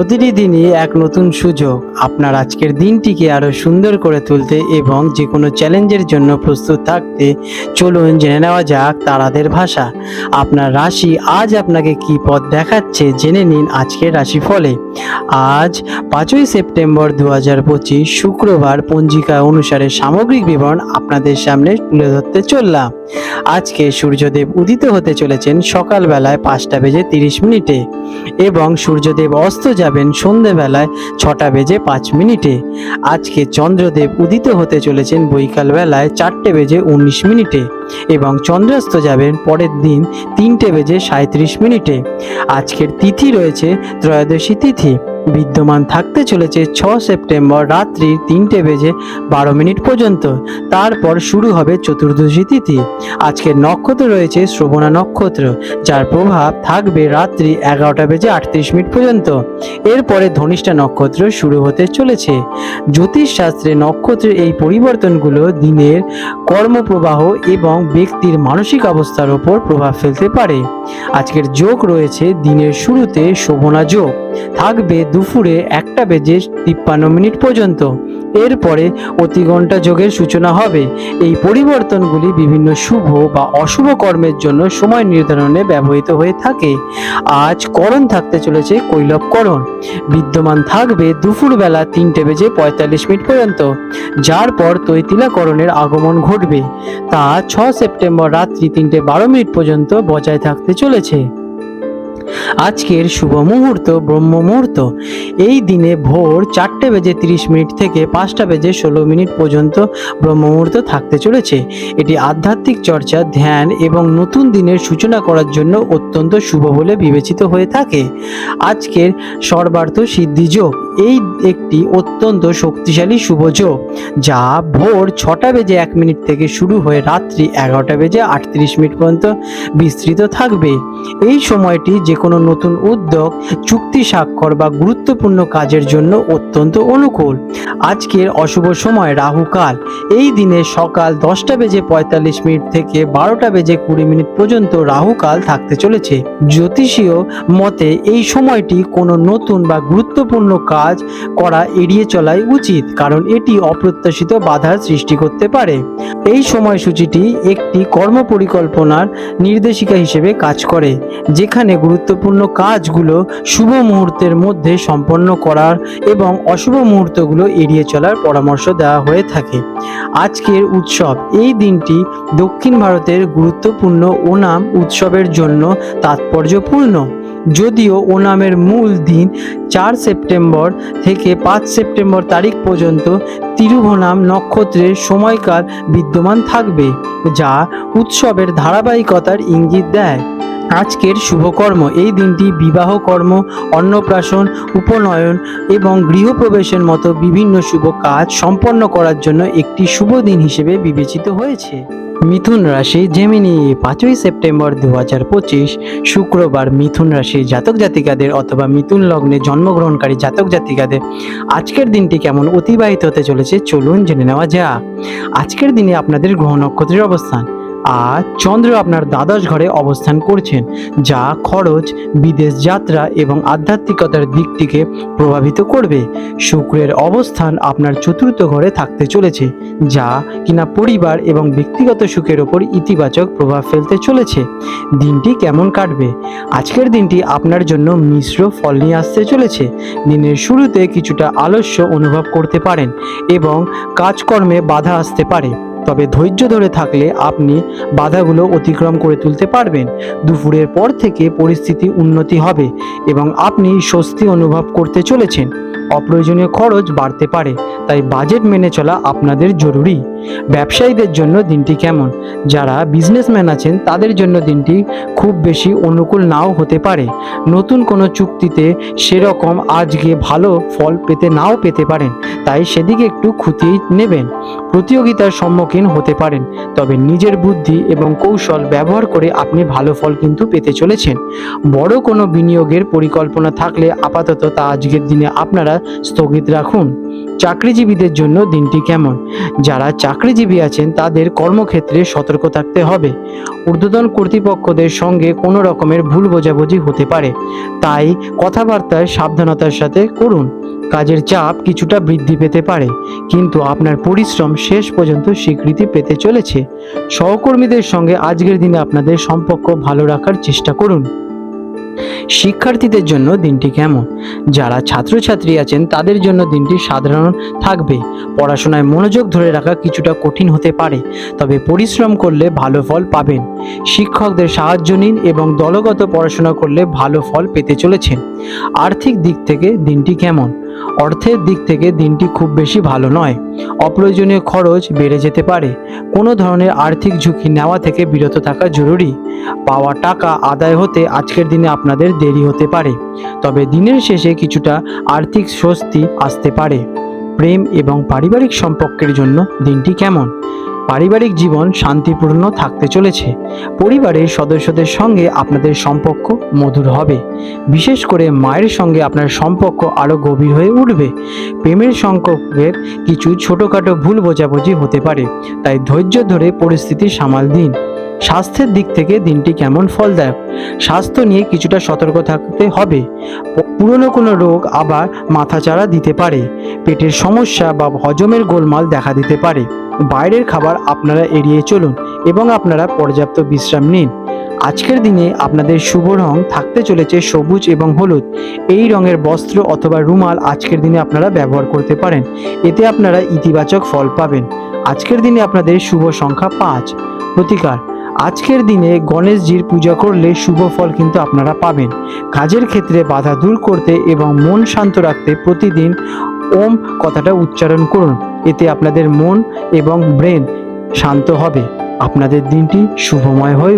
প্রতিটি দিনই এক নতুন সুযোগ। আপনার আজকের দিনটিকে আরও সুন্দর করে তুলতে এবং যে কোনো চ্যালেঞ্জের জন্য প্রস্তুত থাকতে চলুন জেনে নেওয়া যাক তারাদের ভাষা। আপনার রাশি আজ আপনাকে কি পথ দেখাচ্ছে জেনে নিন আজকের রাশি ফলে আজ পাঁচই সেপ্টেম্বর দু হাজার পঁচিশ শুক্রবার পঞ্জিকা অনুসারে সামগ্রিক বিবরণ আপনাদের সামনে তুলে ধরতে চললাম। আজকে সূর্যদেব উদিত হতে চলেছেন সকালবেলায় পাঁচটা বেজে তিরিশ মিনিটে এবং সূর্যদেব অস্ত যাবেন সন্ধেবেলায় ছটা বেজে পাঁচ মিনিটে। আজকে চন্দ্রদেব উদিত হতে চলেছেন বৈকালবেলায় চারটে বেজে উনিশ মিনিটে এবং চন্দ্রাস্ত যাবেন পরের দিন তিনটে বেজে সাঁত্রিশ মিনিটে। আজকের তিথি রয়েছে ত্রয়োদশী তিথি। বিদ্যমান থাকতে চলেছে ছ সেপ্টেম্বর রাত্রি তিনটে বেজে বারো মিনিট পর্যন্ত। তারপর শুরু হবে চতুর্দশী তিথি। আজকের নক্ষত্র রয়েছে শ্রবণা নক্ষত্র, যার প্রভাব থাকবে রাত্রি এগারোটা বেজে আটত্রিশ মিনিট পর্যন্ত। এরপরে ধনিষ্ঠা নক্ষত্র শুরু হতে চলেছে। জ্যোতিষ শাস্ত্রে নক্ষত্রের এই পরিবর্তনগুলো দিনের কর্মপ্রবাহ এবং ব্যক্তির মানসিক অবস্থার ওপর প্রভাব ফেলতে পারে। আজকের যোগ রয়েছে দিনের শুরুতে শোভনা যোগ। থাকবে দুপুরে একটা বেজে তিপ্পান্ন মিনিট পর্যন্ত। এরপরে অতিঘণ্টা যোগের সূচনা হবে। এই পরিবর্তনগুলি বিভিন্ন শুভ বা অশুভ কর্মের জন্য সময় নির্ধারণে ব্যবহৃত হয়ে থাকে। আজ করণ থাকতে চলেছে কৈলবকরণ। বিদ্যমান থাকবে দুপুরবেলা তিনটে বেজে পঁয়তাল্লিশ মিনিট পর্যন্ত, যার পর তৈতিলাকরণের আগমন ঘটবে। তা ছ সেপ্টেম্বর রাত্রি তিনটে বারো মিনিট পর্যন্ত বজায় থাকতে চলেছে। আজকের শুভ মুহূর্ত, ব্রহ্ম মুহূর্ত। এই দিনে ভোর চারটে বেজে তিরিশ মিনিট থেকে পাঁচটা বেজে ষোলো মিনিট পর্যন্ত ব্রহ্ম মুহূর্ত থাকতে চলেছে। এটি আধ্যাত্মিক চর্চা, ধ্যান এবং নতুন দিনের সূচনা করার জন্য অত্যন্ত শুভ বলে বিবেচিত হয়ে থাকে। আজকের সর্বার্থ সিদ্ধি যোগ। এই একটি অত্যন্ত শক্তিশালী শুভ যোগ, যা ভোর ছটা বেজে এক মিনিট থেকে শুরু হয়ে রাত্রি এগারোটা বেজে আটত্রিশ মিনিট পর্যন্ত বিস্তৃত থাকবে। এই সময়টি যে কোনো নতুন উদ্যোগ, চুক্তি স্বাক্ষর বা গুরুত্বপূর্ণ কাজের জন্য অত্যন্ত অনুকূল। আজকের অশুভ সময় রাহুকাল এই দিনে সকাল দশটা বেজে পঁয়তাল্লিশ মিনিট থেকে বারোটা বেজে কুড়ি মিনিট পর্যন্ত রাহুকাল থাকতে চলেছে। জ্যোতিষীয় মতে এই সময়টি কোনো নতুন বা গুরুত্বপূর্ণ কাজ করা এড়িয়ে চলাই উচিত, কারণ এটি অপ্রত্যাশিত বাধার সৃষ্টি করতে পারে। এই সময়সূচিটি একটি কর্ম পরিকল্পনার নির্দেশিকা হিসেবে কাজ করে, যেখানে গুরুত্বপূর্ণ কাজগুলো শুভ মুহূর্তের মধ্যে সম্পন্ন করার এবং অশুভ মুহূর্তগুলো এড়িয়ে চলার পরামর্শ দেওয়া হয়ে থাকে। আজকের উৎসব, এই দিনটি দক্ষিণ ভারতের গুরুত্বপূর্ণ ওনাম উৎসবের জন্য তাৎপর্যপূর্ণ। যদিও ওনামের মূল দিন চার সেপ্টেম্বর থেকে পাঁচ সেপ্টেম্বর তারিখ পর্যন্ত তিরুভনাম নক্ষত্রের সময়কাল বিদ্যমান থাকবে, যা উৎসবের ধারাবাহিকতার ইঙ্গিত দেয়। আজকের শুভকর্ম। এই দিনটি বিবাহ কর্ম, অন্নপ্রাশন, উপনয়ন এবং গৃহপ্রবেশের মতো বিভিন্ন শুভ কাজ সম্পন্ন করার জন্য একটি শুভ দিন হিসেবে বিবেচিত হয়েছে। মিথুন রাশি জেমিনি পাঁচই সেপ্টেম্বর দু হাজার পঁচিশ, শুক্রবার মিথুন রাশি জাতক জাতিকাদের অথবা মিথুন লগ্নে জন্মগ্রহণকারী জাতক জাতিকাদের আজকের দিনটি কেমন অতিবাহিত হতে চলেছে চলুন জেনে নেওয়া যাক। আজকের দিনে আপনাদের গ্রহ নক্ষত্রের অবস্থান। আর চন্দ্র আপনার দ্বাদশ ঘরে অবস্থান করছেন, যা খরচ, বিদেশ যাত্রা এবং আধ্যাত্মিকতার দিকটিকে প্রভাবিত করবে। শুক্রের অবস্থান আপনার চতুর্থ ঘরে থাকতে চলেছে, যা কিনা পরিবার এবং ব্যক্তিগত সুখের ওপর ইতিবাচক প্রভাব ফেলতে চলেছে। দিনটি কেমন কাটবে? আজকের দিনটি আপনার জন্য মিশ্র ফল নিয়ে আসতে চলেছে। দিনের শুরুতে কিছুটা আলস্য অনুভব করতে পারেন এবং কাজকর্মে বাধা আসতে পারে। তবে ধৈর্য ধরে থাকলে আপনি বাধাগুলো অতিক্রম করে তুলতে পারবেন। দুপুরের পর থেকে পরিস্থিতি উন্নতি হবে এবং আপনি স্বস্তি অনুভব করতে চলেছেন। অপ্রয়োজনীয় খরচ বাড়তে পারে, তাই বাজেট মেনে চলা আপনাদের জরুরি। ব্যবসায়ীদের জন্য দিনটি কেমন? যারা বিজনেসম্যান আছেন, তাদের জন্য দিনটি খুব বেশি অনুকূল নাও হতে পারে। নতুন কোনো চুক্তিতে সেরকম আজকে ভালো ফল পেতে নাও পেতে পারেন, তাই সেদিকে একটু খুঁটিয়ে নেবেন। প্রতিযোগিতার সম্মুখীন হতে পারেন, তবে নিজের বুদ্ধি এবং কৌশল ব্যবহার করে আপনি ভালো ফল কিন্তু পেতে চলেছেন। বড় কোনো বিনিয়োগের পরিকল্পনা থাকলে আপাতত তা আজকের দিনে আপনারা স্থগিত রাখুন। চাকরিজীবীদের জন্য দিনটি কেমন? যারা চাকরিজীবী আছেন, তাদের কর্মক্ষেত্রে সতর্ক থাকতে হবে। ঊর্ধ্বতন কর্তৃপক্ষদের সঙ্গে কোনো রকমের ভুল বোঝাবুঝি হতে পারে। তাই কথাবার্তায় সাবধানতার সাথে করুন। কাজের চাপ কিছুটা বৃদ্ধি পেতে পারে, কিন্তু আপনার পরিশ্রম শেষ পর্যন্ত স্বীকৃতি পেতে চলেছে। সহকর্মীদের সঙ্গে আজকের দিনে আপনাদের সম্পর্ক ভালো রাখার চেষ্টা করুন। শিক্ষার্থীদের জন্য দিনটি কেমন? যারা ছাত্রছাত্রী আছেন, তাদের জন্য দিনটি সাধারণ থাকবে। পড়াশোনায় মনোযোগ ধরে রাখা কিছুটা কঠিন হতে পারে, তবে পরিশ্রম করলে ভালো ফল পাবেন। শিক্ষকদের সাহায্য নিন এবং দলগত পড়াশোনা করলে ভালো ফল পেতে চলেছেন। আর্থিক দিক থেকে দিনটি কেমন? অর্থের দিক থেকে দিনটি খুব বেশি ভালো নয়। অপ্রয়োজনীয় খরচ বেড়ে যেতে পারে। কোনো ধরনের আর্থিক ঝুঁকি নেওয়া থেকে বিরত থাকা জরুরি। পাওয়া টাকা আদায় হতে আজকের দিনে আপনাদের দেরি হতে পারে। তবে দিনের শেষে কিছুটা আর্থিক স্বস্তি আসতে পারে। প্রেম এবং পারিবারিক সম্পর্কের জন্য দিনটি কেমন? পারিবারিক জীবন শান্তিপূর্ণ থাকতে চলেছে। পরিবারের সদস্যদের সঙ্গে আপনাদের সম্পর্ক মধুর হবে। বিশেষ করে মায়ের সঙ্গে আপনার সম্পর্ক আরও গভীর হয়ে উঠবে। প্রেমের সম্পর্কের কিছু ছোটোখাটো ভুল বোঝাবুঝি হতে পারে, তাই ধৈর্য ধরে পরিস্থিতি সামাল দিন। স্বাস্থ্যের দিক থেকে দিনটি কেমন ফলদায়ক? স্বাস্থ্য নিয়ে কিছুটা সতর্ক থাকতে হবে। পুরনো কোনো রোগ আবার মাথাচাড়া দিতে পারে। পেটের সমস্যা বা হজমের গোলমাল দেখা দিতে পারে। বাইরের খাবার আপনারা এড়িয়ে চলুন এবং আপনারা পর্যাপ্ত বিশ্রাম নিন। আজকের দিনে আপনাদের শুভ রং থাকতে চলেছে সবুজ এবং হলুদ। এই রঙের বস্ত্র অথবা রুমাল আজকের দিনে আপনারা ব্যবহার করতে পারেন। এতে আপনারা ইতিবাচক ফল পাবেন। আজকের দিনে আপনাদের শুভ সংখ্যা পাঁচ। প্রতিকার আজকের দিনে গণেশজির পূজা করলে শুভ ফল কিন্তু আপনারা পাবেন। কাজের ক্ষেত্রে বাধা দূর করতে এবং মন শান্ত রাখতে প্রতিদিন ওম কথাটা উচ্চারণ করুন। এতে আপনাদের মন এবং ব্রেন শান্ত হবে। আপনাদের দিনটি শুভময় হয়ে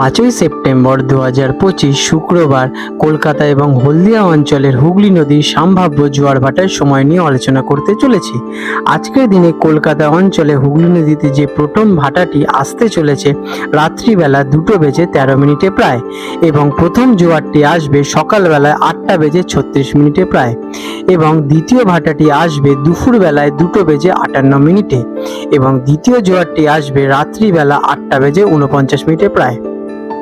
পাঁচই সেপ্টেম্বর দু হাজার পঁচিশ শুক্রবার কলকাতা এবং হলদিয়া অঞ্চলের হুগলি নদীর সম্ভাব্য জোয়ার ভাটার সময় নিয়ে আলোচনা করতে চলেছি। আজকের দিনে কলকাতা অঞ্চলে হুগলি নদীতে যে প্রথম ভাটাটি আসতে চলেছে, রাত্রিবেলা দুটো বেজে তেরো মিনিটে প্রায় এবং প্রথম জোয়ারটি আসবে সকালবেলায় আটটা বেজে ছত্রিশ মিনিটে প্রায় এবং দ্বিতীয় ভাটাটি আসবে দুপুরবেলায় দুটো বেজে আটান্ন মিনিটে এবং দ্বিতীয় জোয়ারটি আসবে রাত্রিবেলা আটটা বেজে উনপঞ্চাশ মিনিটে প্রায়।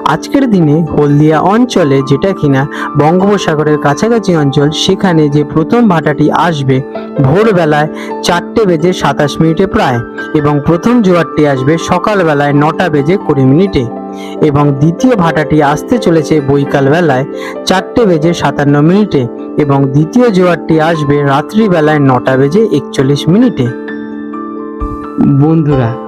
আজকের দিনে হলদিয়া অঞ্চলে যেটা কিনা বঙ্গোপসাগরের কাছাকাছি অঞ্চল, সেখানে যে প্রথম ভাটাটি আসবে ভোরবেলায় চারটে বেজে সাতাশ মিনিটে প্রায় এবং প্রথম জোয়ারটি আসবে সকালবেলায় নটা বেজে কুড়ি মিনিটে এবং দ্বিতীয় ভাটাটি আসতে চলেছে বৈকাল বেলায় চারটে বেজে সাতান্ন মিনিটে এবং দ্বিতীয় জোয়ারটি আসবে রাত্রিবেলায় নটা বেজে একচল্লিশ মিনিটে। বন্ধুরা